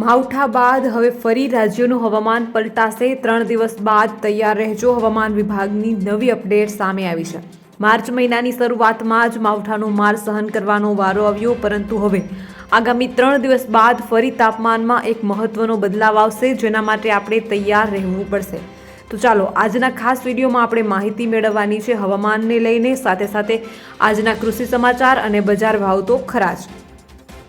માવઠા બાદ હવે ફરી રાજ્યનું હવામાન પલટાશે. ત્રણ દિવસ બાદ તૈયાર રહેજો. હવામાન વિભાગની નવી અપડેટ સામે આવી છે. માર્ચ મહિનાની શરૂઆતમાં જ માવઠાનો માર સહન કરવાનો વારો આવ્યો, પરંતુ હવે આગામી ત્રણ દિવસ બાદ ફરી તાપમાનમાં એક મહત્વનો બદલાવ આવશે, જેના માટે આપણે તૈયાર રહેવું પડશે. તો ચાલો, આજના ખાસ વિડીયોમાં આપણે માહિતી મેળવવાની છે હવામાનને લઈને. સાથે સાથે આજના કૃષિ સમાચાર અને બજાર ભાવ તો ખરા જ.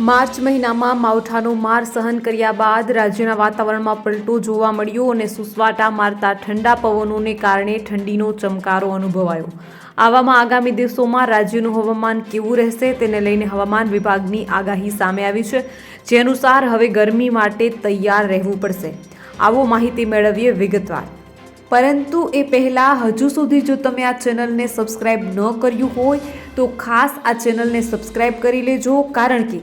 માર્ચ મહિનામાં માવઠાનો માર સહન કર્યા બાદ રાજ્યના વાતાવરણમાં પલટો જોવા મળ્યો અને સુસવાટા મારતા ઠંડા પવનોને કારણે ઠંડીનો ચમકારો અનુભવાયો. આવામાં આગામી દિવસોમાં રાજ્યનું હવામાન કેવું રહેશે તેને લઈને હવામાન વિભાગની આગાહી સામે આવી છે. જે અનુસાર હવે ગરમી માટે તૈયાર રહેવું પડશે. આવો માહિતી મેળવીએ વિગતવાર. પરંતુ એ પહેલાં હજુ સુધી જો તમે આ ચેનલને સબસ્ક્રાઇબ ન કર્યું હોય તો ખાસ આ ચેનલને સબસ્ક્રાઇબ કરી લેજો, કારણ કે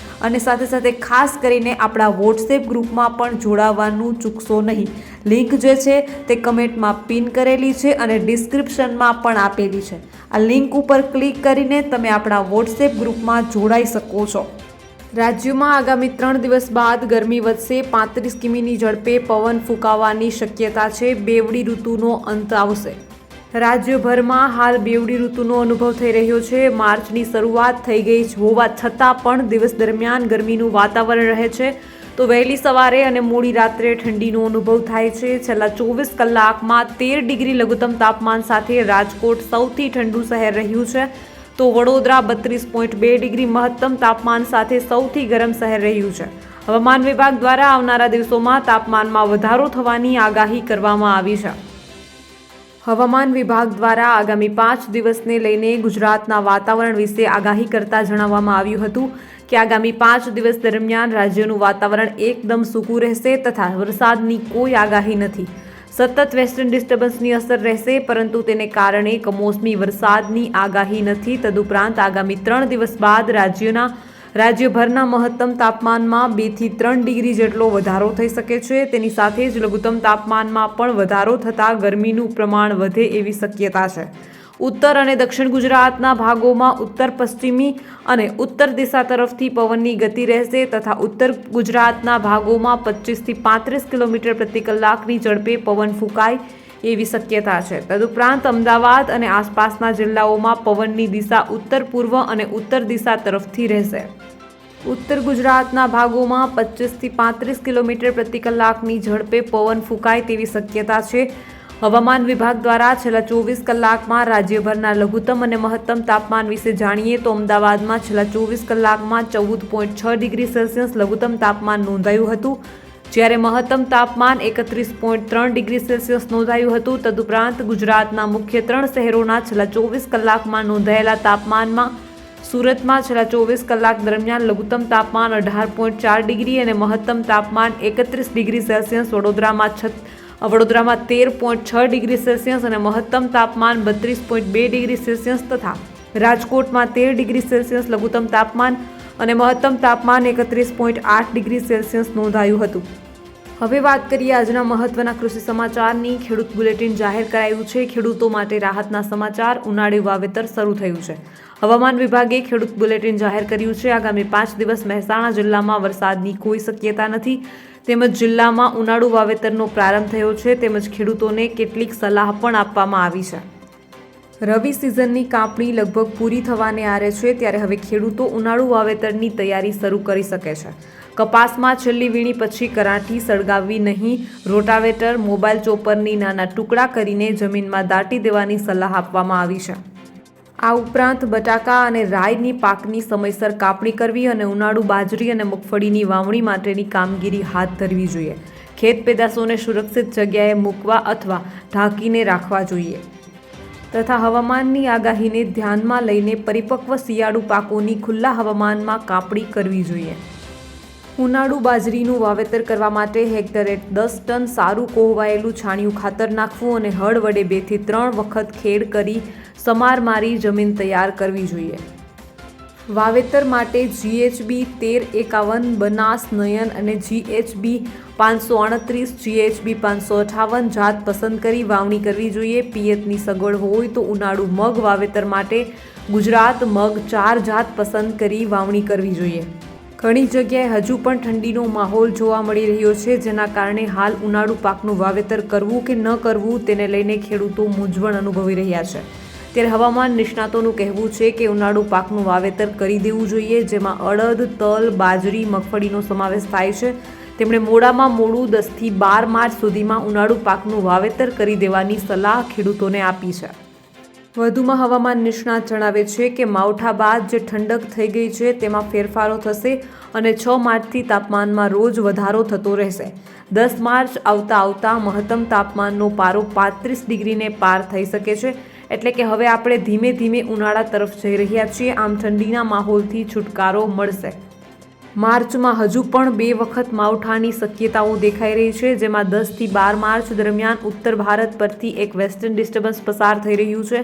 અને સાથે સાથે ખાસ કરીને આપણા વોટ્સએપ ગ્રુપમાં પણ જોડાવાનું ચૂકશો નહીં. લિંક જે છે તે કમેન્ટમાં પિન કરેલી છે અને ડિસ્ક્રિપ્શનમાં પણ આપેલી છે. આ લિંક ઉપર ક્લિક કરીને તમે આપણા વોટ્સએપ ગ્રુપમાં જોડાઈ શકો છો. રાજ્યમાં આગામી ત્રણ દિવસ બાદ ગરમી વધશે. પાંત્રીસ કિમીની ઝડપે પવન ફૂંકાવાની શક્યતા છે. બેવડી ઋતુનો અંત આવશે. રાજ્યભરમાં હાલ બેવડી ઋતુનો અનુભવ થઈ રહ્યો છે. માર્ચની શરૂઆત થઈ ગઈ હોવા છતાં પણ દિવસ દરમિયાન ગરમીનું વાતાવરણ રહે છે. તો વહેલી સવારે અને મોડી રાત્રે ઠંડીનો અનુભવ થાય છે. છેલ્લા ચોવીસ કલાકમાં તેર ડિગ્રી લઘુત્તમ તાપમાન સાથે રાજકોટ સૌથી ઠંડુ શહેર રહ્યું છે. તો વડોદરા બત્રીસ પોઈન્ટ બે ડિગ્રી મહત્તમ તાપમાન સાથે સૌથી ગરમ શહેર રહ્યું છે. હવામાન વિભાગ દ્વારા આવનારા દિવસોમાં તાપમાનમાં વધારો થવાની આગાહી કરવામાં આવી છે. હવામાન વિભાગ દ્વારા આગામી પાંચ દિવસને લઈને ગુજરાતના વાતાવરણ વિશે આગાહી કરતા જણાવવામાં આવ્યું હતું કે આગામી પાંચ દિવસ દરમિયાન રાજ્યનું વાતાવરણ એકદમ સૂકું રહેશે તથા વરસાદની કોઈ આગાહી નથી. સતત વેસ્ટર્ન ડિસ્ટર્બન્સની અસર રહેશે, પરંતુ તેને કારણે કમોસમી વરસાદની આગાહી નથી. તદુપરાંત આગામી ત્રણ દિવસ બાદ રાજ્યના રાજ્યભરના મહત્તમ તાપમાનમાં બેથી ત્રણ ડિગ્રી જેટલો વધારો થઈ શકે છે. તેની સાથે જ લઘુત્તમ તાપમાનમાં પણ વધારો થતાં ગરમીનું પ્રમાણ વધે એવી શક્યતા છે. ઉત્તર અને દક્ષિણ ગુજરાતના ભાગોમાં ઉત્તર પશ્ચિમી અને ઉત્તર દિશા તરફથી પવનની ગતિ રહેશે તથા ઉત્તર ગુજરાતના ભાગોમાં પચીસથી પાંત્રીસ કિલોમીટર પ્રતિ કલાકની ઝડપે પવન ફૂંકાય એવી શક્યતા છે. તદુપરાંત અમદાવાદ અને આસપાસના જિલ્લાઓમાં પવનની દિશા ઉત્તર પૂર્વ અને ઉત્તર દિશા તરફથી રહેશે. ઉત્તર ગુજરાતના ભાગોમાં પચીસથી પાંત્રીસ કિલોમીટર પ્રતિ કલાકની ઝડપે પવન ફૂંકાય તેવી શક્યતા છે. હવામાન વિભાગ દ્વારા છેલ્લા ચોવીસ કલાકમાં રાજ્યભરના લઘુત્તમ અને મહત્તમ તાપમાન વિશે જાણીએ તો અમદાવાદમાં છેલ્લા ચોવીસ કલાકમાં ચૌદ પોઈન્ટ છ ડિગ્રી સેલ્સિયસ લઘુત્તમ તાપમાન નોંધાયું હતું. જ્યારે મહત્તમ તાપમાન એકત્રીસ પોઈન્ટ ત્રણ ડિગ્રી સેલ્સિયસ નોંધાયું હતું, તદુપરાંત ગુજરાતના મુખ્ય ત્રણ શહેરોના છેલ્લા ચોવીસ કલાકમાં નોંધાયેલા તાપમાનમાં સુરતમાં છેલ્લા ચોવીસ કલાક દરમિયાન લઘુત્તમ તાપમાન અઢાર પોઈન્ટ ચાર ડિગ્રી અને મહત્તમ તાપમાન એકત્રીસ ડિગ્રી સેલ્સિયસ, વડોદરામાં છ, વડોદરામાં તેર પોઈન્ટ છ ડિગ્રી સેલ્સિયસ અને મહત્તમ તાપમાન બત્રીસ પોઈન્ટ બે ડિગ્રી સેલ્સિયસ તથા રાજકોટમાં તેર ડિગ્રી સેલ્સિયસ લઘુત્તમ તાપમાન અને મહત્તમ તાપમાન એકત્રીસ પોઈન્ટ આઠ ડિગ્રી સેલ્સિયસ નોંધાયું હતું. હવે વાત કરીએ આજના મહત્વના કૃષિ સમાચારની. ખેડૂત બુલેટિન જાહેર કરાયું છે. ખેડૂતો માટે રાહતના સમાચાર ઉનાળે વાવેતર શરૂ થયું છે. હવામાન વિભાગે ખેડૂત બુલેટિન જાહેર કર્યું છે. આગામી પાંચ દિવસ મહેસાણા જિલ્લામાં વરસાદની કોઈ શક્યતા નથી. તેમજ જિલ્લામાં ઉનાળુ વાવેતરનો પ્રારંભ થયો છે. તેમજ ખેડૂતોને કેટલીક સલાહ પણ આપવામાં આવી છે. રવિ સિઝનની કાપણી લગભગ પૂરી થવાને આરે છે. ત્યારે હવે ખેડૂતો ઉનાળુ વાવેતરની તૈયારી શરૂ કરી શકે છે. કપાસમાં છેલ્લી વીણી પછી કરાઠી સળગાવવી નહીં. રોટાવેટર, મોબાઈલ ચોપરની નાના ટુકડા કરીને જમીનમાં દાટી દેવાની સલાહ આપવામાં આવી છે. આ ઉપરાંત બટાકા અને રાઈની પાકની સમયસર કાપણી કરવી અને ઉનાળુ બાજરી અને મગફળીની વાવણી માટેની કામગીરી હાથ ધરવી જોઈએ. ખેત પેદાશોને સુરક્ષિત જગ્યાએ મૂકવા અથવા ઢાંકીને રાખવા જોઈએ. તથા હવામાનની આગાહીને ધ્યાનમાં લઈને પરિપક્વ શિયાળુ પાકોની ખુલ્લા હવામાનમાં કાપણી કરવી જોઈએ. ઉનાળુ બાજરીનું વાવેતર કરવા માટે હેક્ટરે દસ ટન સારું કોહવાયેલું છાણિયું ખાતર નાખવું અને હળ વડે બેથી ત્રણ વખત ખેડ કરી સમાર મારી જમીન તૈયાર કરવી જોઈએ. વાવેતર માટે જીએચબી તેર એકાવન બનાસ નયન અને જીએચબી પાંચસો આડત્રીસ જીએચબી પાંચસો અઠાવન જાત પસંદ કરી વાવણી કરવી જોઈએ. પિયતની સગવડ હોય તો ઉનાળુ મગ વાવેતર માટે ગુજરાત મગ ચાર જાત પસંદ કરી વાવણી કરવી જોઈએ. ઘણી જગ્યાએ હજુ પણ ઠંડીનો માહોલ જોવા મળી રહ્યો છે, જેના કારણે હાલ ઉનાળુ પાકનું વાવેતર કરવું કે ન કરવું તેને લઈને ખેડૂતો મૂંઝવણ અનુભવી રહ્યા છે. ત્યારે હવામાન નિષ્ણાતોનું કહેવું છે કે ઉનાળુ પાકનું વાવેતર કરી દેવું જોઈએ, જેમાં અડદ, તલ, બાજરી, મગફળીનો સમાવેશ થાય છે. તેમણે મોડામાં મોડું દસથી બાર માર્ચ સુધીમાં ઉનાળુ પાકનું વાવેતર કરી દેવાની સલાહ ખેડૂતોને આપી છે. વધુમાં હવામાન નિષ્ણાત જણાવે છે કે માવઠા બાદ જે ઠંડક થઈ ગઈ છે, તેમાં ફેરફારો થશે અને છ માર્ચથી તાપમાનમાં રોજ વધારો થતો રહેશે. દસ માર્ચ આવતા આવતા મહત્તમ તાપમાનનો પારો પાંત્રીસ ડિગ્રીને પાર થઈ શકે છે. એટલે કે હવે આપણે ધીમે ધીમે ઉનાળા તરફ જઈ રહ્યા છીએ. આમ ઠંડીના માહોલથી છુટકારો મળશે. માર્ચમાં હજુ પણ બે વખત માવઠાની શક્યતાઓ દેખાઈ રહી છે, જેમાં દસથી બાર માર્ચ દરમિયાન ઉત્તર ભારત પરથી એક વેસ્ટર્ન ડિસ્ટર્બન્સ પસાર થઈ રહ્યું છે,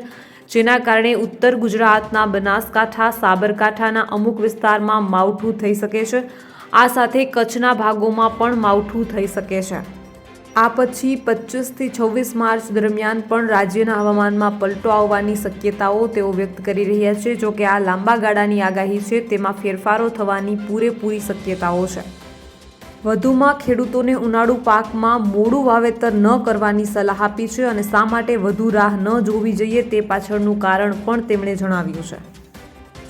જેના કારણે ઉત્તર ગુજરાતના બનાસકાંઠા, સાબરકાંઠાના અમુક વિસ્તારમાં માવઠું થઈ શકે છે. આ સાથે કચ્છના ભાગોમાં પણ માવઠું થઈ શકે છે. આ પછી પચીસથી છવ્વીસ માર્ચ દરમિયાન પણ રાજ્યના હવામાનમાં પલટો આવવાની શક્યતાઓ તેઓ વ્યક્ત કરી રહ્યા છે, જો કે આ લાંબા ગાળાની આગાહી છે, તેમાં ફેરફારો થવાની પૂરેપૂરી શક્યતાઓ છે. વધુમાં ખેડૂતોને ઉનાળુ પાકમાં મોડું વાવેતર ન કરવાની સલાહ આપી છે અને શા માટે વધુ રાહ ન જોવી જોઈએ તે પાછળનું કારણ પણ તેમણે જણાવ્યું છે.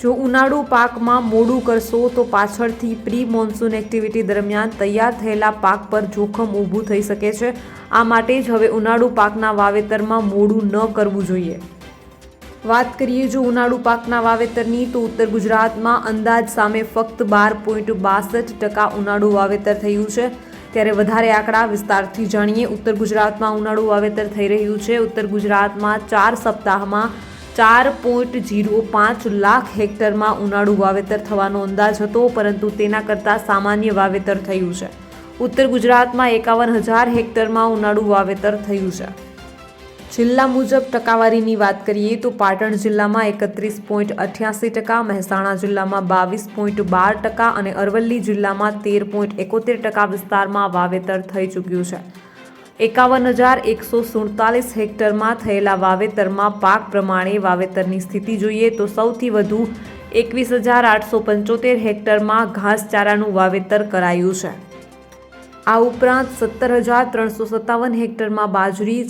જો ઉનાળુ પાકમાં મોડું કરશો તો પાછળથી પ્રી મોન્સૂન એક્ટિવિટી દરમિયાન તૈયાર થયેલા પાક પર જોખમ ઊભું થઈ શકે છે. આ માટે જ હવે ઉનાળુ પાકના વાવેતરમાં મોડું ન કરવું જોઈએ. વાત કરીએ જો ઉનાળુ પાકના વાવેતરની, તો ઉત્તર ગુજરાતમાં અંદાજ સામે ફક્ત બાર પોઈન્ટ બાસઠ ટકા ઉનાળુ વાવેતર થયું છે. ત્યારે વધારે આંકડા વિસ્તારથી જાણીએ, ઉત્તર ગુજરાતમાં ઉનાળુ વાવેતર થઈ રહ્યું છે. ઉત્તર ગુજરાતમાં ચાર સપ્તાહમાં ચાર પોઈન્ટ જીરો પાંચ લાખ હેક્ટરમાં ઉનાળુ વાવેતર થવાનો અંદાજ હતો, પરંતુ તેના કરતાં સામાન્ય વાવેતર થયું છે. ઉત્તર ગુજરાતમાં એકાવન હજાર હેક્ટરમાં ઉનાળુ વાવેતર થયું છે. જિલ્લા મુજબ ટકાવારીની વાત કરીએ તો પાટણ જિલ્લામાં એકત્રીસ પોઈન્ટ અઠ્યાસી ટકા, મહેસાણા જિલ્લામાં બાવીસ પોઈન્ટ બાર ટકા અને અરવલ્લી જિલ્લામાં તેર પોઈન્ટ એકોતેર ટકા વિસ્તારમાં વાવેતર થઈ ચૂક્યું છે. એકાવન હજાર એકસો સુડતાલીસ હેક્ટરમાં થયેલા વાવેતરમાં પાક પ્રમાણે વાવેતરની સ્થિતિ જોઈએ તો સૌથી વધુ એકવીસ હજાર આઠસો પંચોતેર હેક્ટરમાં ઘાસચારાનું વાવેતર કરાયું છે. આ ઉપરાંત સત્તર હજાર ત્રણસો સત્તાવન હેક્ટરમાં બાજરી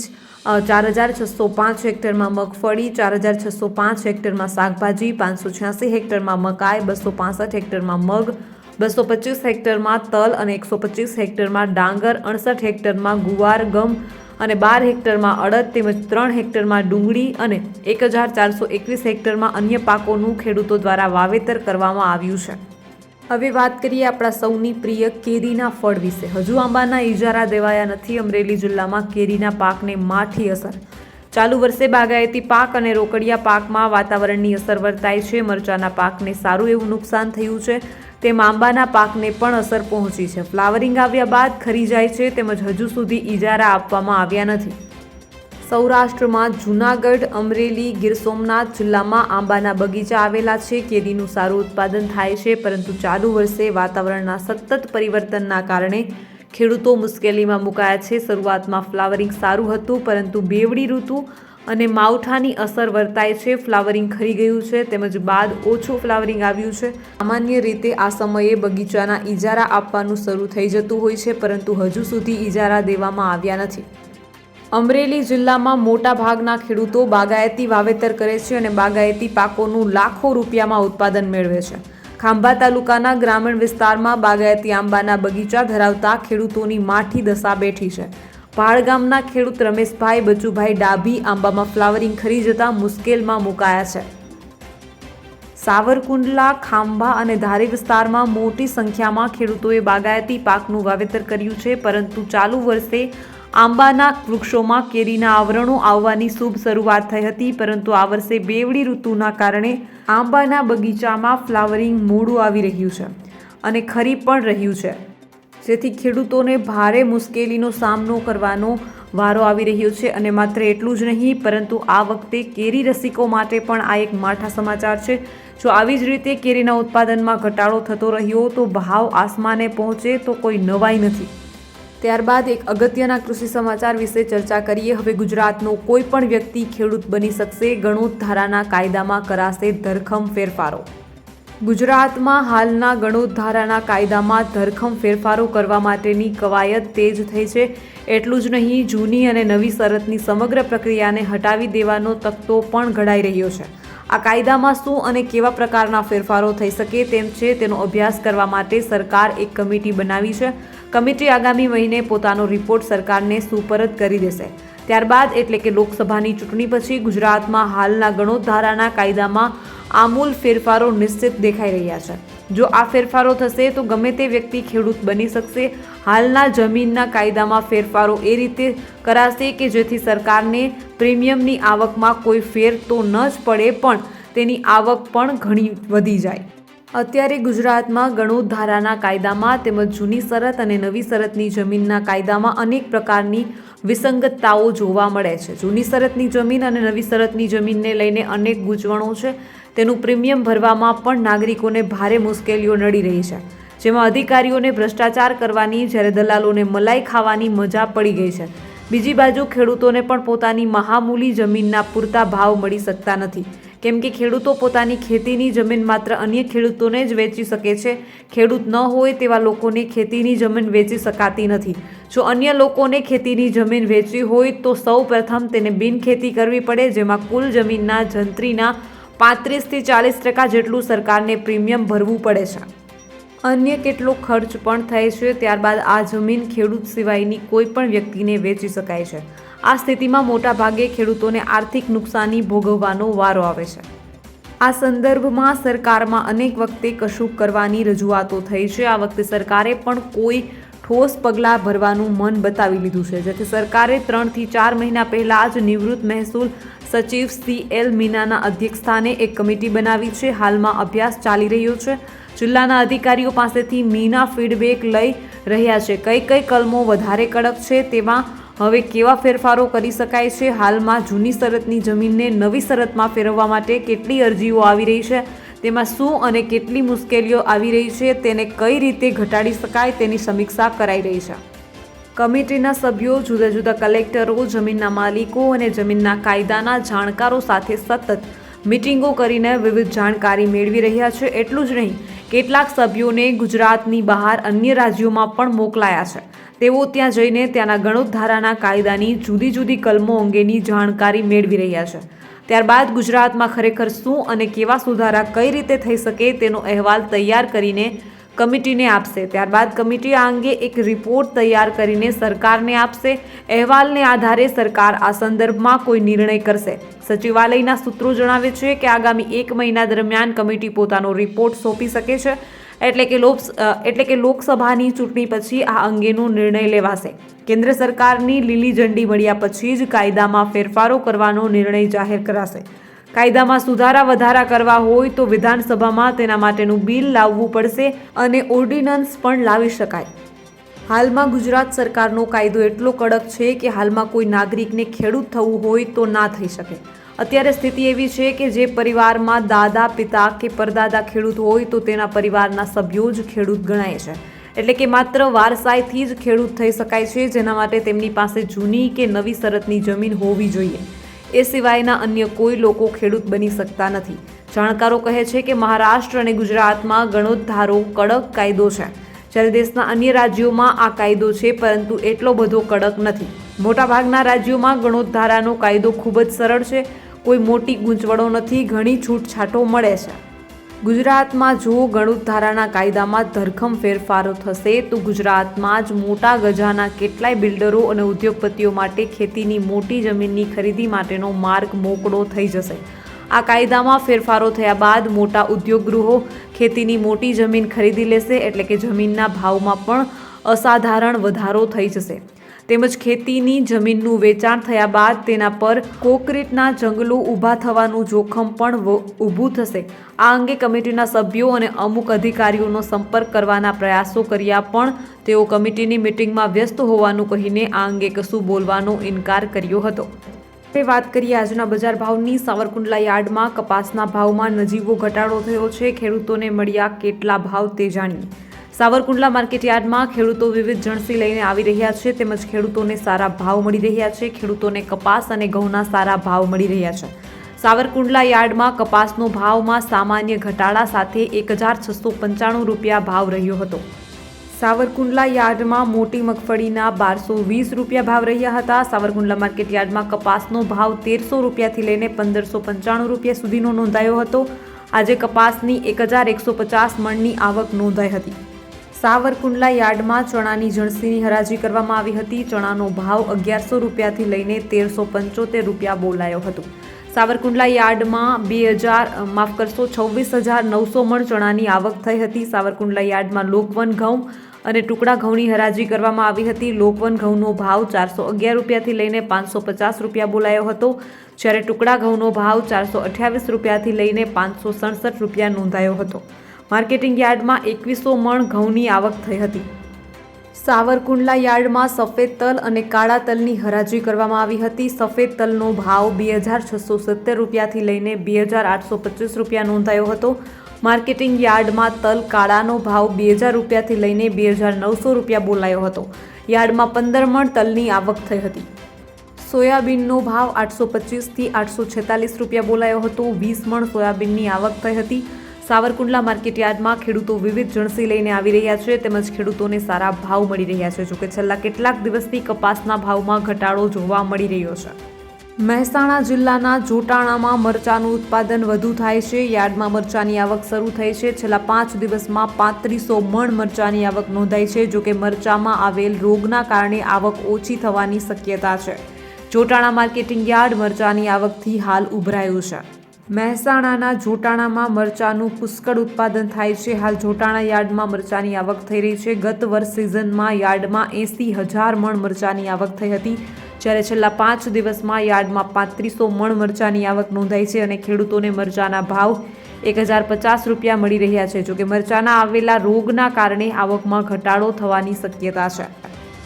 ચાર હજાર છસો પાંચ હેક્ટરમાં મગફળી, ચાર હજાર છસો પાંચ હેક્ટરમાં શાકભાજી, પાંચસો છ્યાસી હેક્ટરમાં મકાઈ, બસો પાસઠ હેક્ટરમાં મગ બસો પચીસ હેક્ટરમાં તલ અને એકસો પચીસ હેક્ટરમાં ડાંગર, અડસઠ હેક્ટરમાં ગુવાર, ગમ અને બાર હેક્ટરમાં અડદ તેમજ ત્રણ હેક્ટરમાં ડુંગળી અને એક હજાર ચારસો એકવીસ હેક્ટરમાં અન્ય પાકોનું ખેડૂતો દ્વારા વાવેતર કરવામાં આવ્યું છે. હવે વાત કરીએ આપણા સૌની પ્રિય કેરીના ફળ વિશે. હજુ આંબાના ઇજારા દેવાયા નથી, અમરેલી જિલ્લામાં કેરીના પાકને માઠી અસર. ચાલુ વર્ષે બાગાયતી પાક અને રોકડિયા પાકમાં વાતાવરણની અસર વર્તાય છે. મરચાના પાકને સારું એવું નુકસાન થયું છે. તેમાં આંબાના પાકને પણ અસર પહોંચી છે. ફ્લાવરિંગ આવ્યા બાદ ખરી જાય છે તેમજ હજુ સુધી ઇજારા આપવામાં આવ્યા નથી. સૌરાષ્ટ્રમાં જૂનાગઢ, અમરેલી, ગીર સોમનાથ જિલ્લામાં આંબાના બગીચા આવેલા છે. કેરીનું સારું ઉત્પાદન થાય છે, પરંતુ ચાલુ વર્ષે વાતાવરણના સતત પરિવર્તનના કારણે ખેડૂતો મુશ્કેલીમાં મુકાયા છે. શરૂઆતમાં ફ્લાવરિંગ સારું હતું, પરંતુ બેવડી ઋતુ અને માવઠાની અસર વર્તાય છે. ફ્લાવરિંગ ખરી ગયું છે તેમજ બાદ ઓછું ફ્લાવરિંગ આવ્યું છે. સામાન્ય રીતે આ સમયે બગીચાના ઇજારા આપવાનું શરૂ થઈ જતું હોય છે, પરંતુ હજુ સુધી ઇજારા દેવામાં આવ્યા નથી. અમરેલી જિલ્લામાં મોટા ભાગના ખેડૂતો બાગાયતી વાવેતર કરે છે અને બાગાયતી પાકોનું લાખો રૂપિયામાં ઉત્પાદન મેળવે છે. ખાંભા તાલુકાના ગ્રામીણ વિસ્તારમાં બાગાયતી આંબાના બગીચા ધરાવતા ખેડૂતોની માઠી દશા બેઠી છે. પહાડ ગામના ખેડૂત રમેશભાઈ, બચુભાઈ ડાભી આંબામાં ફ્લાવરિંગ ખરી જતા મુશ્કેલમાં મુકાયા છે. સાવરકુંડલા, ખાંભા અને ધારી વિસ્તારમાં મોટી સંખ્યામાં ખેડૂતોએ બાગાયતી પાકનું વાવેતર કર્યું છે, પરંતુ ચાલુ વર્ષે આંબાના વૃક્ષોમાં કેરીના આવરણો આવવાની શુભ શરૂઆત થઈ હતી, પરંતુ આ વર્ષે બેવડી ઋતુના કારણે આંબાના બગીચામાં ફ્લાવરિંગ મોડું આવી રહ્યું છે અને ખરી પણ રહ્યું છે. જેથી ખેડૂતોને ભારે મુશ્કેલીનો સામનો કરવાનો વારો આવી રહ્યો છે અને માત્ર એટલું જ નહીં, પરંતુ આ વખતે કેરી રસિકો માટે પણ આ એક માઠા સમાચાર છે. જો આવી જ રીતે કેરીના ઉત્પાદનમાં ઘટાડો થતો રહ્યો, તો ભાવ આસમાને પહોંચે તો કોઈ નવાઈ નથી. ત્યારબાદ એક અગત્યના કૃષિ સમાચાર વિશે ચર્ચા કરીએ. હવે ગુજરાતનો કોઈ પણ વ્યક્તિ ખેડૂત બની શકશે, ગણોત ધારાના કાયદામાં કરાશે ધરખમ ફેરફારો. ગુજરાતમાં હાલના ગણોદ્ધારાના કાયદામાં ધરખમ ફેરફારો કરવા માટેની કવાયત તેજ થઈ છે. એટલું જ નહીં, જૂની અને નવી શરતની સમગ્ર પ્રક્રિયાને હટાવી દેવાનો તખતો પણ ઘડાઈ રહ્યો છે. આ કાયદામાં શું અને કેવા પ્રકારના ફેરફારો થઈ શકે તેમ છે, તેનો અભ્યાસ કરવા માટે સરકાર એક કમિટી બનાવી છે. કમિટી આગામી મહિને પોતાનો રિપોર્ટ સરકારને સુપરત કરી દેશે. ત્યારબાદ એટલે કે લોકસભાની ચૂંટણી પછી ગુજરાતમાં હાલના ગણોધારાના કાયદામાં આમૂલ ફેરફારો નિશ્ચિત દેખાઈ રહ્યા છે. જો આ ફેરફારો થશે તો ગમે તે વ્યક્તિ ખેડૂત બની શકશે. હાલના જમીનના કાયદામાં ફેરફારો એ રીતે કરાશે કે જેથી સરકારને પ્રીમિયમની આવકમાં કોઈ ફેર તો ન જ પડે, પણ તેની આવક પણ ઘણી વધી જાય. અત્યારે ગુજરાતમાં ગણોત ધારાના કાયદામાં તેમજ જૂની શરત અને નવી શરતની જમીનના કાયદામાં અનેક પ્રકારની વિસંગતતાઓ જોવા મળે છે. જૂની શરતની જમીન અને નવી શરતની જમીનને લઈને અનેક ગૂંચવણો છે. તેનું પ્રીમિયમ ભરવામાં પણ નાગરિકોને ભારે મુશ્કેલીઓ નડી રહી છે. જેમાં અધિકારીઓને ભ્રષ્ટાચાર કરવાની, જ્યારે દલાલોને મલાઈ ખાવાની મજા પડી ગઈ છે. બીજી બાજુ ખેડૂતોને પણ પોતાની મહામૂલી જમીનના પૂરતા ભાવ મળી શકતા નથી. કેમ કે ખેડૂતો પોતાની ખેતીની જમીન માત્ર અન્ય ખેડૂતોને જ વેચી શકે છે. ખેડૂત ન હોય તેવા લોકોને ખેતીની જમીન વેચી શકાતી નથી. જો અન્ય લોકોને ખેતીની જમીન વેચવી હોય તો સૌ પ્રથમ તેને બિનખેતી કરવી પડે, જેમાં કુલ જમીનના જંત્રીના પાંત્રીસથી ચાલીસ ટકા જેટલું સરકારને પ્રીમિયમ ભરવું પડે છે. અન્ય કેટલો ખર્ચ પણ થાય છે, ત્યારબાદ આ જમીન ખેડૂત સિવાયની કોઈ પણ વ્યક્તિને વેચી શકાય છે. આ સ્થિતિમાં મોટાભાગે ખેડૂતોને આર્થિક નુકસાની ભોગવવાનો વારો આવે છે. આ સંદર્ભમાં સરકારમાં અનેક વખતે કશુંક કરવાની રજૂઆતો થઈ છે. આ વખતે સરકારે પણ કોઈ ઠોસ પગલાં ભરવાનું મન બતાવી લીધું છે. જેથી સરકારે ત્રણથી ચાર મહિના પહેલાં જ નિવૃત્ત મહેસૂલ સચિવ સી એલ મીનાના અધ્યક્ષસ્થાને એક કમિટી બનાવી છે. હાલમાં અભ્યાસ ચાલી રહ્યો છે. જિલ્લાના અધિકારીઓ પાસેથી મીના ફીડબેક લઈ રહ્યા છે. કઈ કઈ કલમો વધારે કડક છે તેમાં હવે કેવા ફેરફારો કરી શકાય છે? હાલમાં જૂની શરતની જમીનને નવી શરતમાં ફેરવવા માટે કેટલી અરજીઓ આવી રહી છે? તેમાં શું અને કેટલી મુશ્કેલીઓ આવી રહી છે? તેને કઈ રીતે ઘટાડી શકાય તેની સમીક્ષા કરાઈ રહી છે. કમિટીના સભ્યો, જુદા જુદા કલેક્ટરો, જમીનના માલિકો અને જમીનના કાયદાના જાણકારો સાથે સતત મિટિંગો કરીને વિવિધ જાણકારી મેળવી રહ્યા છે. એટલું જ નહીં, કેટલાક સભ્યોને ગુજરાતની બહાર અન્ય રાજ્યોમાં પણ મોકલાયા છે. તેઓ ત્યાં જઈને ત્યાંના ગણોત ધારાના કાયદાની જુદી જુદી કલમો અંગેની જાણકારી મેળવી રહ્યા છે. ત્યારબાદ ગુજરાતમાં ખરેખર શું અને કેવા સુધારા કઈ રીતે થઈ શકે તેનો અહેવાલ તૈયાર કરીને કમિટીને આપશે. ત્યારબાદ કમિટી આ અંગે એક રિપોર્ટ તૈયાર કરીને સરકારને આપશે. અહેવાલને આધારે સરકાર આ સંદર્ભમાં કોઈ નિર્ણય કરશે. સચિવાલયના સૂત્રો જણાવે છે કે આગામી એક મહિના દરમિયાન કમિટી પોતાનો રિપોર્ટ સોંપી શકે છે, એટલે કે લોક એટલે કે લોકસભાની ચૂંટણી પછી આ અંગેનો નિર્ણય લેવાશે. કેન્દ્ર સરકારની લીલી ઝંડી મળ્યા પછી જ કાયદામાં ફેરફારો કરવાનો નિર્ણય જાહેર કરાશે. કાયદામાં સુધારા વધારા કરવા હોય તો વિધાનસભામાં તેના માટેનું બિલ લાવવું પડશે અને ઓર્ડિનન્સ પણ લાવી શકાય. હાલમાં ગુજરાત સરકારનો કાયદો એટલો કડક છે કે હાલમાં કોઈ નાગરિકને ખેડૂત થવું હોય તો ના થઈ શકે. અત્યારે સ્થિતિ એવી છે કે જે પરિવારમાં દાદા, પિતા કે પરદાદા ખેડૂત હોય તો તેના પરિવારના સભ્યો જ ખેડૂત ગણાય છે. એટલે કે માત્ર વારસાઈથી જ ખેડૂત થઈ શકાય છે, જેના માટે તેમની પાસે જૂની કે નવી શરતની જમીન હોવી જોઈએ. એ સિવાયના અન્ય કોઈ લોકો ખેડૂત બની શકતા નથી. જાણકારો કહે છે કે મહારાષ્ટ્ર અને ગુજરાતમાં ગણોદ્ધારો કડક કાયદો છે. જ્યારે દેશના અન્ય રાજ્યોમાં આ કાયદો છે, પરંતુ એટલો બધો કડક નથી. મોટાભાગના રાજ્યોમાં ગણોદ્ધારાનો કાયદો ખૂબ જ સરળ છે. કોઈ મોટી ગૂંચવણો નથી, ઘણી છૂટછાટો મળે છે. ગુજરાતમાં જો ગણોદ્ધારાના કાયદામાં ધરખમ ફેરફારો થશે તો ગુજરાતમાં જ મોટા ગજાના કેટલાય બિલ્ડરો અને ઉદ્યોગપતિઓ માટે ખેતીની મોટી જમીનની ખરીદી માટેનો માર્ગ મોકળો થઈ જશે. આ કાયદામાં ફેરફારો થયા બાદ મોટા ઉદ્યોગગૃહો ખેતીની મોટી જમીન ખરીદી લેશે એટલે કે જમીનના ભાવમાં પણ અસાધારણ વધારો થઈ જશે. તેમજ ખેતીની જમીનનું વેચાણ થયા બાદ તેના પર કોકરેટના જંગલો ઊભા થવાનું જોખમ પણ ઊભું થશે. આ અંગે કમિટીના સભ્યો અને અમુક અધિકારીઓનો સંપર્ક કરવાના પ્રયાસો કર્યા પણ તેઓ કમિટીની મિટિંગમાં વ્યસ્ત હોવાનું કહીને આ અંગે કશું બોલવાનો ઇનકાર કર્યો હતો. તે વાત કરીએ આજના બજાર ભાવની. સાવરકુંડલા યાર્ડમાં કપાસના ભાવમાં નજીવો ઘટાડો થયો છે. ખેડૂતોને મળ્યા કેટલા ભાવ તે જાણીએ. સાવરકુંડલા માર્કેટ યાર્ડમાં ખેડૂતો વિવિધ જણસી લઈને આવી રહ્યા છે તેમજ ખેડૂતોને સારા ભાવ મળી રહ્યા છે. ખેડૂતોને કપાસ અને ઘઉંના સારા ભાવ મળી રહ્યા છે. સાવરકુંડલા યાર્ડમાં કપાસનો ભાવમાં સામાન્ય ઘટાડા સાથે એક હજાર છસો પંચાણું રૂપિયા ભાવ રહ્યો હતો. સાવરકુંડલા યાર્ડમાં મોટી મગફળીના બારસો વીસ રૂપિયા ભાવ રહ્યા હતા. સાવરકુંડલા માર્કેટ યાર્ડમાં કપાસનો ભાવ તેરસો રૂપિયાથી લઈને પંદરસો પંચાણું રૂપિયા સુધીનો નોંધાયો હતો. આજે કપાસની એક હજાર એકસો પચાસ મણની આવક નોંધાઈ હતી. સાવરકુંડલા યાર્ડમાં ચણાની જણસીની હરાજી કરવામાં આવી હતી. ચણાનો ભાવ અગિયારસો રૂપિયાથી લઈને તેરસો પંચોતેર રૂપિયા બોલાયો હતો. સાવરકુંડલા યાર્ડમાં બે હજાર માફ કરશો, છવ્વીસ હજાર નવસો મણ ચણાની આવક થઈ હતી. સાવરકુંડલા યાર્ડમાં લોકવન ઘઉં અને ટુકડા ઘઉંની હરાજી કરવામાં આવી હતી. લોકવન ઘઉંનો ભાવ ચારસો અગિયાર રૂપિયાથી લઈને પાંચસો પચાસ રૂપિયા બોલાયો હતો. જ્યારે ટુકડા ઘઉંનો ભાવ ચારસો અઠ્યાવીસ રૂપિયાથી લઈને પાંચસો સડસઠ રૂપિયા નોંધાયો હતો. માર્કેટિંગ યાર્ડમાં એકવીસો મણ ઘઉંની આવક થઈ હતી. સાવરકુંડલા યાર્ડમાં સફેદ તલ અને કાળા તલની હરાજી કરવામાં આવી હતી. સફેદ તલનો ભાવ બે હજાર છસો સત્તર રૂપિયાથી લઈને બે હજાર આઠસો પચીસ રૂપિયા નોંધાયો હતો. માર્કેટિંગ યાર્ડમાં તલ કાળાનો ભાવ બે હજાર રૂપિયાથી લઈને બે હજાર નવસો રૂપિયા બોલાયો હતો. યાર્ડમાં પંદર મણ તલની આવક થઈ હતી. સોયાબીનનો ભાવ આઠસો પચીસથી આઠસો છેતાલીસ રૂપિયા બોલાયો હતો. વીસ મણ સોયાબીનની આવક થઈ હતી. સાવરકુંડલા માર્કેટ યાર્ડમાં ખેડૂતો વિવિધ જણસી લઈને આવી રહ્યા છે. તેમજ ખેડૂતોને સારા ભાવ મળી રહ્યા છે, જોકે છેલ્લા કેટલાક દિવસથી કપાસના ભાવમાં ઘટાડો જોવા મળી રહ્યો છે. મહેસાણા જિલ્લાના જોટાણામાં મરચાનું ઉત્પાદન વધુ થાય છે. યાર્ડમાં મરચાની આવક શરૂ થઈ છે. છેલ્લા પાંચ દિવસમાં પાંત્રીસો મણ મરચાની આવક નોંધાઈ છે, જોકે મરચામાં આવેલ રોગના કારણે આવક ઓછી થવાની શક્યતા છે. જોટાણા માર્કેટિંગ યાર્ડ મરચાની આવકથી હાલ ઉભરાયું છે. મહેસાણાના જોટાણામાં મરચાનું પુષ્કળ ઉત્પાદન થાય છે. હાલ જોટાણા યાર્ડમાં મરચાની આવક થઈ રહી છે. ગત વર્ષ સિઝનમાં યાર્ડમાં એંસી હજાર મણ મરચાની આવક થઈ હતી, જ્યારે છેલ્લા પાંચ દિવસમાં યાર્ડમાં પાંત્રીસો મણ મરચાની આવક નોંધાઈ છે અને ખેડૂતોને મરચાના ભાવ એક હજાર પચાસ રૂપિયા મળી રહ્યા છે. જોકે મરચાના આવેલા રોગના કારણે આવકમાં ઘટાડો થવાની શક્યતા છે.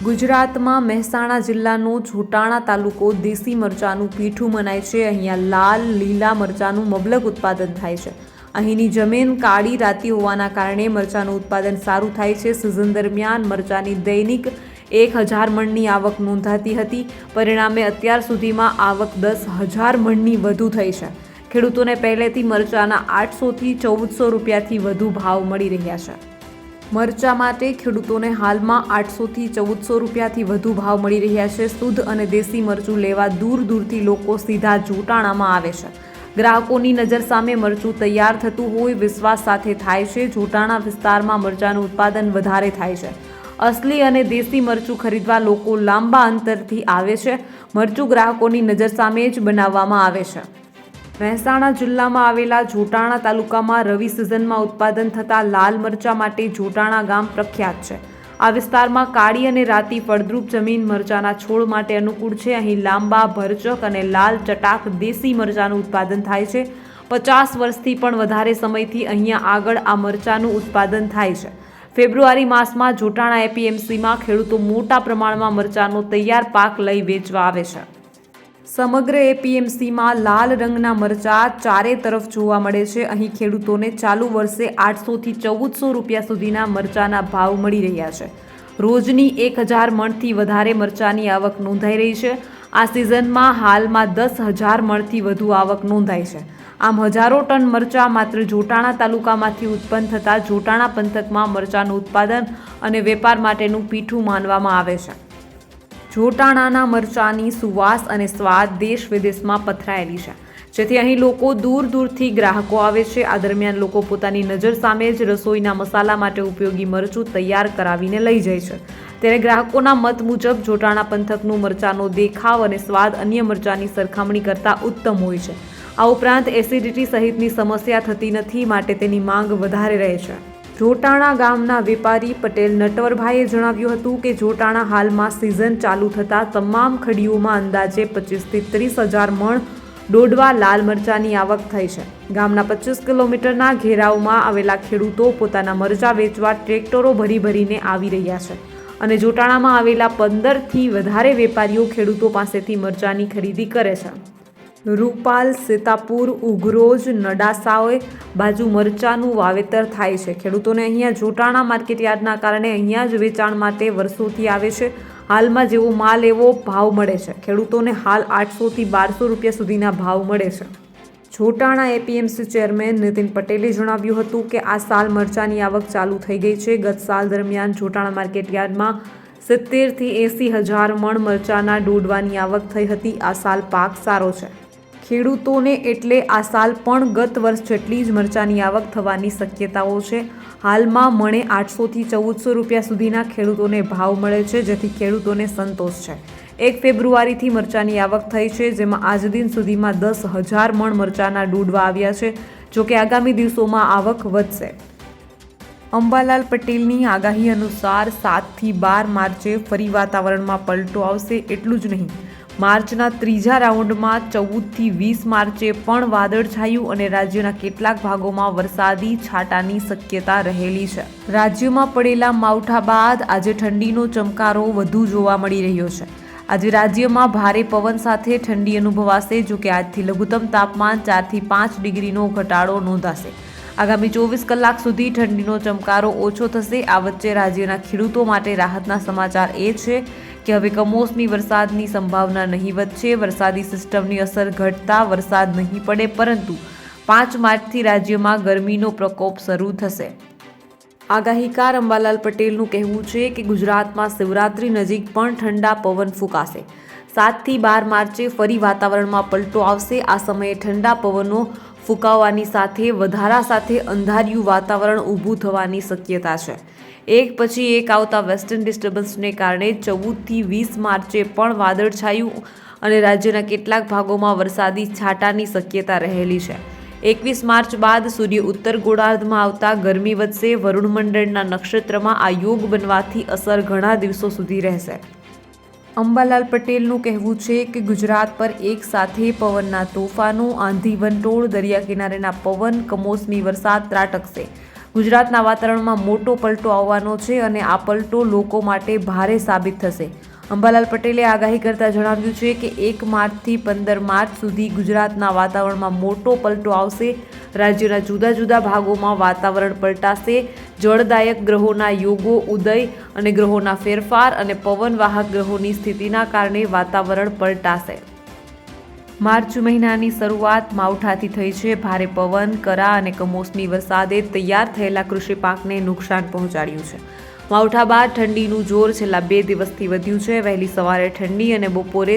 ગુજરાતમાં મહેસાણા જિલ્લાનો જોટાણા તાલુકો દેશી મરચાનું પીઠું મનાય છે. અહીંયા લાલ, લીલા મરચાનું મબલક ઉત્પાદન થાય છે. અહીંની જમીન કાળી રાતી હોવાના કારણે મરચાનું ઉત્પાદન સારું થાય છે. સિઝન દરમિયાન મરચાની દૈનિક એક હજાર મણની આવક નોંધાતી હતી. પરિણામે અત્યાર સુધીમાં આવક દસ હજાર મણની વધુ થઈ છે. ખેડૂતોને પહેલેથી મરચાના આઠસોથી ચૌદસો રૂપિયાથી વધુ ભાવ મળી રહ્યા છે. મરચા માટે ખેડૂતોને હાલમાં આઠસોથી ચૌદસો રૂપિયાથી વધુ ભાવ મળી રહ્યા છે. શુદ્ધ અને દેશી મરચું લેવા દૂર દૂરથી લોકો સીધા જોટાણામાં આવે છે. ગ્રાહકોની નજર સામે મરચું તૈયાર થતું હોય વિશ્વાસ સાથે થાય છે. જોટાણા વિસ્તારમાં મરચાનું ઉત્પાદન વધારે થાય છે. અસલી અને દેશી મરચું ખરીદવા લોકો લાંબા અંતરથી આવે છે. મરચું ગ્રાહકોની નજર સામે જ બનાવવામાં આવે છે. મહેસાણા જિલ્લામાં આવેલા જોટાણા તાલુકામાં રવિ સિઝનમાં ઉત્પાદન થતા લાલ મરચા માટે જોટાણા ગામ પ્રખ્યાત છે. આ વિસ્તારમાં કાળી અને રાતી ફળદ્રુપ જમીન મરચાના છોડ માટે અનુકૂળ છે. અહીં લાંબા ભરચક અને લાલ ચટાક દેશી મરચાનું ઉત્પાદન થાય છે. પચાસ વર્ષથી પણ વધારે સમયથી અહીંયા આગળ આ મરચાનું ઉત્પાદન થાય છે. ફેબ્રુઆરી માસમાં જોટાણા એપીએમસીમાં ખેડૂતો મોટા પ્રમાણમાં મરચાનો તૈયાર પાક લઈ વેચવા આવે છે. સમગ્ર એપીએમસીમાં લાલ રંગના મરચા ચારે તરફ જોવા મળે છે. અહીં ખેડૂતોને ચાલુ વર્ષે આઠસોથી ચૌદસો રૂપિયા સુધીના મરચાના ભાવ મળી રહ્યા છે. રોજની એક હજાર મણથી વધારે મરચાની આવક નોંધાઈ રહી છે. આ સિઝનમાં હાલમાં દસ હજાર મણથી વધુ આવક નોંધાઈ છે. આમ હજારો ટન મરચાં માત્ર જોટાણા તાલુકામાંથી ઉત્પન્ન થતાં જોટાણા પંથકમાં મરચાંનું ઉત્પાદન અને વેપાર માટેનું પીઠું માનવામાં આવે છે. જોટાણાના મરચાંની સુવાસ અને સ્વાદ દેશ વિદેશમાં પથરાયેલી છે. જેથી અહીં લોકો દૂર દૂરથી ગ્રાહકો આવે છે. આ દરમિયાન લોકો પોતાની નજર સામે જ રસોઈના મસાલા માટે ઉપયોગી મરચું તૈયાર કરાવીને લઈ જાય છે. ત્યારે ગ્રાહકોના મત મુજબ જોટાણા પંથકનું મરચાંનો દેખાવ અને સ્વાદ અન્ય મરચાંની સરખામણી કરતાં ઉત્તમ હોય છે. આ ઉપરાંત એસિડિટી સહિતની સમસ્યા થતી નથી, માટે તેની માંગ વધારે રહે છે. જોટાણા ગામના વેપારી પટેલ નટવરભાઈએ જણાવ્યું હતું કે જોટાણા હાલમાં સિઝન ચાલુ થતાં તમામ ખડીઓમાં અંદાજે પચીસથી ત્રીસ હજાર મણ ડોડવા લાલ મરચાની આવક થઈ છે. ગામના પચીસ કિલોમીટરના ઘેરાવમાં આવેલા ખેડૂતો પોતાના મરચા વેચવા ટ્રેક્ટરો ભરી ભરીને આવી રહ્યા છે અને જોટાણામાં આવેલા પંદરથી વધારે વેપારીઓ ખેડૂતો પાસેથી મરચાની ખરીદી કરે છે. રૂપાલ સીતાપુર ઉગરોજ નડાસાઓએ બાજુ મરચાનું વાવેતર થાય છે. ખેડૂતોને અહીંયા જોટાણા માર્કેટયાર્ડના કારણે અહીંયા જ વેચાણ માટે વર્ષોથી આવે છે. હાલમાં જેવો માલ એવો ભાવ મળે છે. ખેડૂતોને હાલ આઠસોથી બારસો રૂપિયા સુધીના ભાવ મળે છે. જોટાણા એપીએમસી ચેરમેન નીતિન પટેલે જણાવ્યું હતું કે આ સાલ મરચાની આવક ચાલુ થઈ ગઈ છે. ગત સાલ દરમિયાન જોટાણા માર્કેટયાર્ડમાં સિત્તેરથી એંસી હજાર મણ મરચાના ડોડવાની આવક થઈ હતી. આ સાલ પાક સારો છે. ખેડૂતોને એટલે આ સાલ પણ ગત વર્ષ જેટલી જ મરચાની આવક થવાની શક્યતાઓ છે. હાલમાં મણે આઠસોથી ચૌદસો રૂપિયા સુધીના ખેડૂતોને ભાવ મળે છે, જેથી ખેડૂતોને સંતોષ છે. એક ફેબ્રુઆરીથી મરચાની આવક થઈ છે, જેમાં આજ દિન સુધીમાં દસ હજાર મણ મરચાના ડૂડવા આવ્યા છે જોકે આગામી દિવસોમાં આવક વધશે. અંબાલાલ પટેલની આગાહી અનુસાર સાતથી બાર માર્ચે ફરી વાતાવરણમાં પલટો આવશે, એટલું જ નહીં. માર્ચના ત્રીજા રાઉન્ડમાં ચૌદથી વીસ માર્ચે પણ વાદળછાયું અને રાજ્યના કેટલાક ભાગોમાં વરસાદી છાંટાની શક્યતા રહેલી છે. રાજ્યમાં પડેલા માવઠા બાદ આજે ઠંડીનો ચમકારો વધુ જોવા મળી રહ્યો છે. આજે રાજ્યમાં ભારે પવન સાથે ઠંડી અનુભવાશે, જો કે આજથી લઘુત્તમ તાપમાન ચારથી પાંચ ડિગ્રીનો ઘટાડો નોંધાશે. આગામી ચોવીસ કલાક સુધી ઠંડીનો ચમકારો ઓછો થશે. આ વચ્ચે રાજ્યના ખેડૂતો માટે રાહતના સમાચાર એ છે કે હવે કમોસમી વરસાદની સંભાવના નહીવત છે વરસાદી સિસ્ટમની અસર ઘટતા વરસાદ નહીં પડે, પરંતુ પાંચ માર્ચથી રાજ્યમાં ગરમીનો પ્રકોપ શરૂ થશે. આગાહીકાર અંબાલાલ પટેલનું કહેવું છે કે ગુજરાતમાં શિવરાત્રી નજીક પણ ઠંડા પવન ફૂંકાશે. સાતથી બાર માર્ચે ફરી વાતાવરણમાં પલટો આવશે. આ સમયે ઠંડા પવનો ફૂંકાવાની સાથે, વધારા સાથે અંધારિયું વાતાવરણ ઊભું થવાની શક્યતા છે. એક પછી એક આવતા વેસ્ટર્ન ડિસ્ટર્બન્સને કારણે ચૌદથી વીસ માર્ચે પણ વાદળછાયું અને રાજ્યના કેટલાક ભાગોમાં વરસાદી છાંટાની શક્યતા રહેલી છે. એકવીસ માર્ચ બાદ સૂર્ય ઉત્તર ગોળાર્ધમાં આવતા ગરમી વધશે વરુણમંડળના નક્ષત્રમાં આ યોગ બનવાથી અસર ઘણા દિવસો સુધી રહેશે. અંબાલાલ પટેલનું કહેવું છે કે ગુજરાત પર એક સાથે પવનના તોફાનો, આંધી વંટોળ, દરિયા કિનારેના પવન, કમોસમી વરસાદ ત્રાટકશે. ગુજરાતના વાતાવરણમાં મોટો પલટો આવવાનો છે અને આ પલટો લોકો માટે ભારે સાબિત થશે. અંબાલાલ પટેલે આગાહી કરતા જણાવ્યું છે કે એક માર્ચથી પંદર માર્ચ સુધી ગુજરાતના વાતાવરણમાં મોટો પલટો આવશે. રાજ્યના જુદા જુદા ભાગોમાં વાતાવરણ પલટાશે. જળદાયક ગ્રહોના યોગો ઉદય અને ગ્રહોના ફેરફાર અને પવનવાહક ગ્રહોની સ્થિતિના કારણે વાતાવરણ પલટાશે. માર્ચ મહિનાની શરૂઆત માવઠાથી થઈ છે. ભારે પવન, કરા અને કમોસમી વરસાદે તૈયાર થયેલા કૃષિ પાકને નુકસાન પહોંચાડ્યું છે. માવઠા બાદ ઠંડીનું જોર છેલ્લા બે દિવસથી વધ્યું છે. વહેલી સવારે ઠંડી અને બપોરે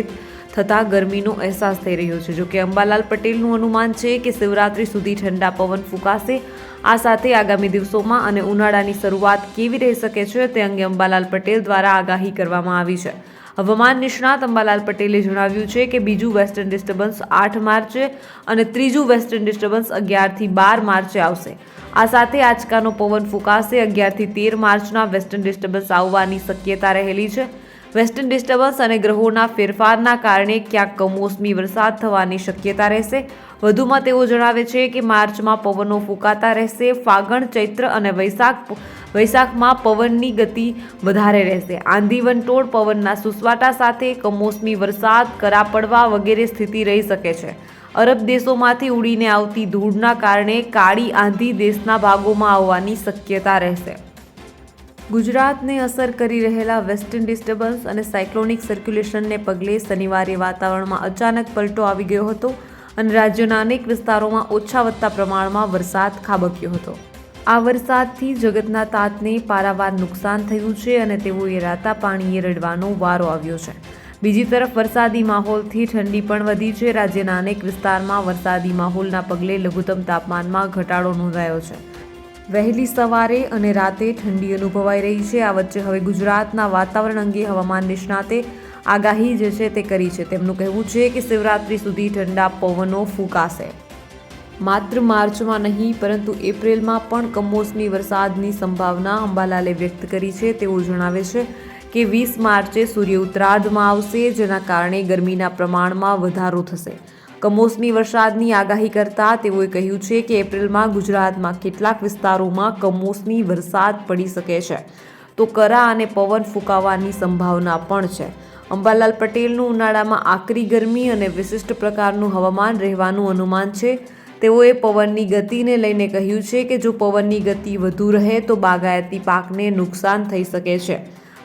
થતાં ગરમીનો અહેસાસ થઈ રહ્યો છે. જોકે અંબાલાલ પટેલનું અનુમાન છે કે શિવરાત્રી સુધી ઠંડા પવન ફૂંકાશે. આ સાથે આગામી દિવસોમાં અને ઉનાળાની શરૂઆત કેવી રહી શકે છે તે અંગે અંબાલાલ પટેલ દ્વારા આગાહી કરવામાં આવી છે. હવામાન નિષ્ણાત અંબાલાલ પટેલે જણાવ્યું છે કે બીજું વેસ્ટર્ન ડિસ્ટર્બન્સ આઠ માર્ચે અને ત્રીજું વેસ્ટર્ન ડિસ્ટર્બન્સ અગિયારથી બાર માર્ચે આવશે. આ સાથે આંચકાનો પવન ફૂંકાશે. અગિયારથી તેર માર્ચના વેસ્ટર્ન ડિસ્ટર્બન્સ આવવાની શક્યતા રહેલી છે. વેસ્ટર્ન ડિસ્ટર્બન્સ અને ગ્રહોના ફેરફારના કારણે ક્યાંક કમોસમી વરસાદ થવાની શક્યતા રહેશે. વધુમાં તેઓ જણાવે છે કે માર્ચમાં પવનો ફૂંકાતા રહેશે, ફાગણ, ચૈત્ર અને વૈશાખ વૈશાખમાં પવનની ગતિ વધારે રહેશે. આંધી વંટોળ પવનના સુસવાટા સાથે કમોસમી વરસાદ કરા પડવા વગેરે સ્થિતિ રહી શકે છે. અરબ દેશોમાંથી ઉડીને આવતી ધૂળના કારણે કાળી આંધી દેશના ભાગોમાં આવવાની શક્યતા રહેશે. ગુજરાતને અસર કરી રહેલા વેસ્ટર્ન ડિસ્ટર્બન્સ અને સાયક્લોનિક સર્ક્યુલેશનને પગલે શનિવારે વાતાવરણમાં અચાનક પલટો આવી ગયો હતો. અને રાજ્યના અનેક વિસ્તારોમાં ઓછા વધતા પ્રમાણમાં વરસાદ ખાબક્યો હતો. આ વરસાદથી જગતના તાતને પારાવાર નુકસાન થયું છે અને તેઓએ રાતા પાણીએ રડવાનો વારો આવ્યો છે. બીજી તરફ, વરસાદી માહોલથી ઠંડી પણ વધી છે. રાજ્યના અનેક વિસ્તારમાં વરસાદી માહોલના પગલે લઘુત્તમ તાપમાનમાં ઘટાડો નોંધાયો છે. વહેલી સવારે અને રાતે ઠંડી અનુભવાઈ રહી છે. આ વચ્ચે હવે ગુજરાતના વાતાવરણ અંગે હવામાન નિષ્ણાતે આગાહી જે છે તે કરી છે. તેમનું કહેવું છે કે શિવરાત્રી સુધી ઠંડા પવનો ફૂંકાશે. માત્ર માર્ચમાં નહીં, પરંતુ એપ્રિલમાં પણ કમોસમી વરસાદની સંભાવના અંબાલાલે વ્યક્ત કરી છે. તેઓ જણાવે છે કે વીસ માર્ચે સૂર્ય ઉત્તરાર્ધમાં આવશે, જેના કારણે ગરમીના પ્રમાણમાં વધારો થશે. કમોસમી વરસાદની આગાહી કરતા તેઓએ કહ્યું છે કે એપ્રિલમાં ગુજરાતમાં કેટલાક વિસ્તારોમાં કમોસમી વરસાદ પડી શકે છે. તો કરા અને પવન ફૂંકાવાની સંભાવના પણ છે. અંબાલાલ પટેલનું ઉનાળામાં આકરી ગરમી અને વિશિષ્ટ પ્રકારનું હવામાન રહેવાનું અનુમાન છે. તેઓએ પવનની ગતિને લઈને કહ્યું છે કે જો પવનની ગતિ વધુ રહે તો બાગાયતી પાકને નુકસાન થઈ શકે છે.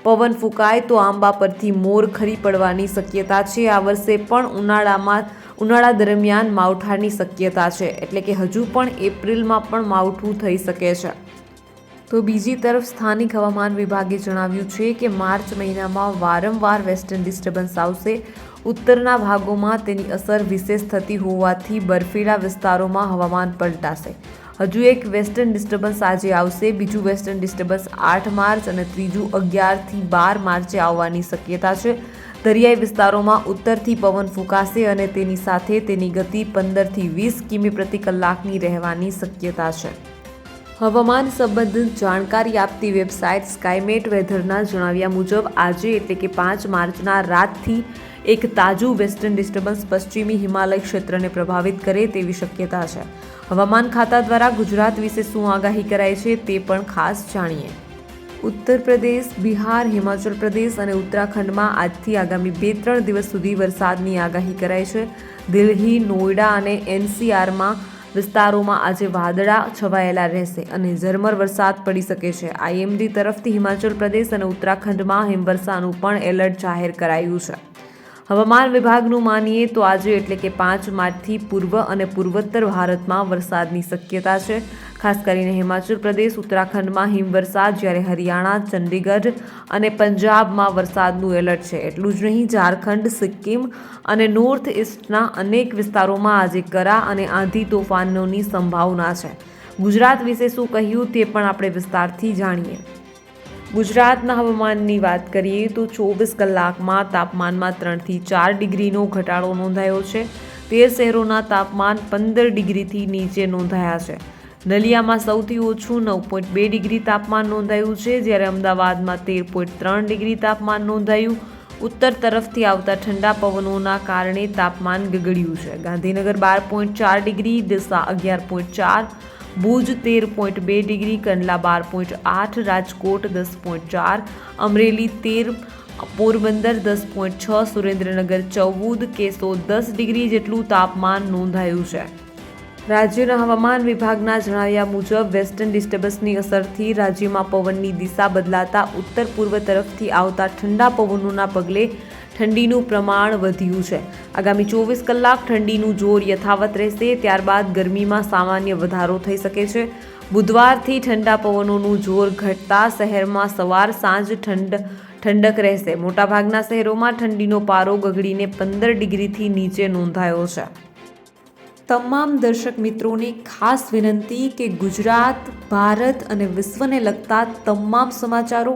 પવન ફૂંકાય તો આંબા પરથી મોર ખરી પડવાની શક્યતા છે. આ વર્ષે પણ ઉનાળામાં, ઉનાળા દરમિયાન માવઠાની શક્યતા છે. એટલે કે હજુ પણ એપ્રિલમાં પણ માવઠું થઈ શકે છે. તો બીજી તરફ સ્થાનિક હવામાન વિભાગે જણાવ્યું છે કે માર્ચ મહિનામાં વારંવાર વેસ્ટર્ન ડિસ્ટર્બન્સ આવશે. ઉત્તરના ભાગોમાં તેની અસર વિશેષ થતી હોવાથી બર્ફીલા વિસ્તારોમાં હવામાન પલટાશે. હજુ એક વેસ્ટર્ન ડિસ્ટર્બન્સ આજે આવશે, બીજું વેસ્ટર્ન ડિસ્ટર્બન્સ આઠ માર્ચ અને ત્રીજું અગિયારથી બાર માર્ચે આવવાની શક્યતા છે. દરિયાઈ વિસ્તારોમાં ઉત્તરથી પવન ફૂંકાશે અને તેની સાથે તેની ગતિ પંદરથી વીસ કિમી પ્રતિ કલાકની રહેવાની શક્યતા છે. હવામાન સંબંધિત જાણકારી આપતી વેબસાઇટ સ્કાયમેટ વેધરના જણાવ્યા મુજબ, આજે એટલે કે પાંચ માર્ચના રાતથી એક તાજું વેસ્ટર્ન ડિસ્ટર્બન્સ પશ્ચિમી હિમાલય ક્ષેત્રને પ્રભાવિત કરે તેવી શક્યતા છે. હવામાન ખાતા દ્વારા ગુજરાત વિશે શું આગાહી કરાઈ છે તે પણ ખાસ જાણીએ. ઉત્તર પ્રદેશ, બિહાર, હિમાચલ પ્રદેશ અને ઉત્તરાખંડમાં આજથી આગામી બે ત્રણ દિવસ સુધી વરસાદની આગાહી કરાય છે. દિલ્હી, નોઈડા અને એનસીઆરમાં વિસ્તારોમાં આજે વાદળા છવાયેલા રહેશે અને ઝરમર વરસાદ પડી શકે છે. આઈએમડી તરફથી હિમાચલ પ્રદેશ અને ઉત્તરાખંડમાં હિમવર્ષાનું પણ એલર્ટ જાહેર કરાયું છે. હવામાન વિભાગનું માનીએ તો આજે એટલે કે પાંચ માર્ચથી પૂર્વ અને પૂર્વોત્તર ભારતમાં વરસાદની શક્યતા છે. ખાસ કરીને હિમાચલ પ્રદેશ, ઉત્તરાખંડમાં હિમવરસાદ જ્યારે હરિયાણા ચંડીગઢ અને પંજાબમાં વરસાદનું એલર્ટ છે. એટલું જ નહીં, ઝારખંડ, સિક્કિમ અને નોર્થ ઇસ્ટના અનેક વિસ્તારોમાં આજે કરા અને આંધી તોફાનોની સંભાવના છે. ગુજરાત વિશે શું કહ્યું તે પણ આપણે વિસ્તારથી જાણીએ. ગુજરાતના હવામાનની વાત કરીએ તો ચોવીસ કલાકમાં તાપમાનમાં ત્રણથી ચાર ડિગ્રીનો ઘટાડો નોંધાયો છે. તેર શહેરોના તાપમાન પંદર ડિગ્રીથી નીચે નોંધાયા છે. નલિયામાં સૌથી ઓછું નવ પોઈન્ટ બે ડિગ્રી તાપમાન નોંધાયું છે, જ્યારે અમદાવાદમાં તેર પોઈન્ટ ત્રણ ડિગ્રી તાપમાન નોંધાયું. ઉત્તર તરફથી આવતા ઠંડા પવનોના કારણે તાપમાન ગગડ્યું છે. ગાંધીનગર બાર પોઈન્ટ ચાર ડિગ્રી, ડીસા અગિયાર પોઈન્ટ ચાર ભુજ તેર પોઈન્ટ બે ડિગ્રી, કંડલા બાર પોઈન્ટ આઠ, રાજકોટ દસ પોઈન્ટ ચાર, અમરેલી તેર, પોરબંદર દસ પોઈન્ટ છ, સુરેન્દ્રનગર ચૌદ, કેશોદ દસ ડિગ્રી જેટલું તાપમાન નોંધાયું છે. રાજ્યના હવામાન વિભાગના જણાવ્યા મુજબ વેસ્ટર્ન ડિસ્ટર્બન્સની અસરથી રાજ્યમાં પવનની દિશા બદલાતા ઉત્તર પૂર્વ તરફથી આવતા ઠંડા પવનોના પગલે ઠંડીનું પ્રમાણ વધ્યું છે. આગામી ચોવીસ કલાક ઠંડીનું જોર યથાવત રહેશે, ત્યારબાદ ગરમીમાં સામાન્ય વધારો થઈ શકે છે. બુધવારથી ઠંડા પવનોનું જોર ઘટતા શહેરમાં સવાર સાંજ ઠંડ, ઠંડક રહેશે. મોટાભાગના શહેરોમાં ઠંડીનો પારો ગગડીને પંદર ડિગ્રીથી નીચે નોંધાયો છે. તમામ દર્શક મિત્રોને ખાસ વિનંતી કે ગુજરાત, ભારત અને વિશ્વને લગતા તમામ સમાચારો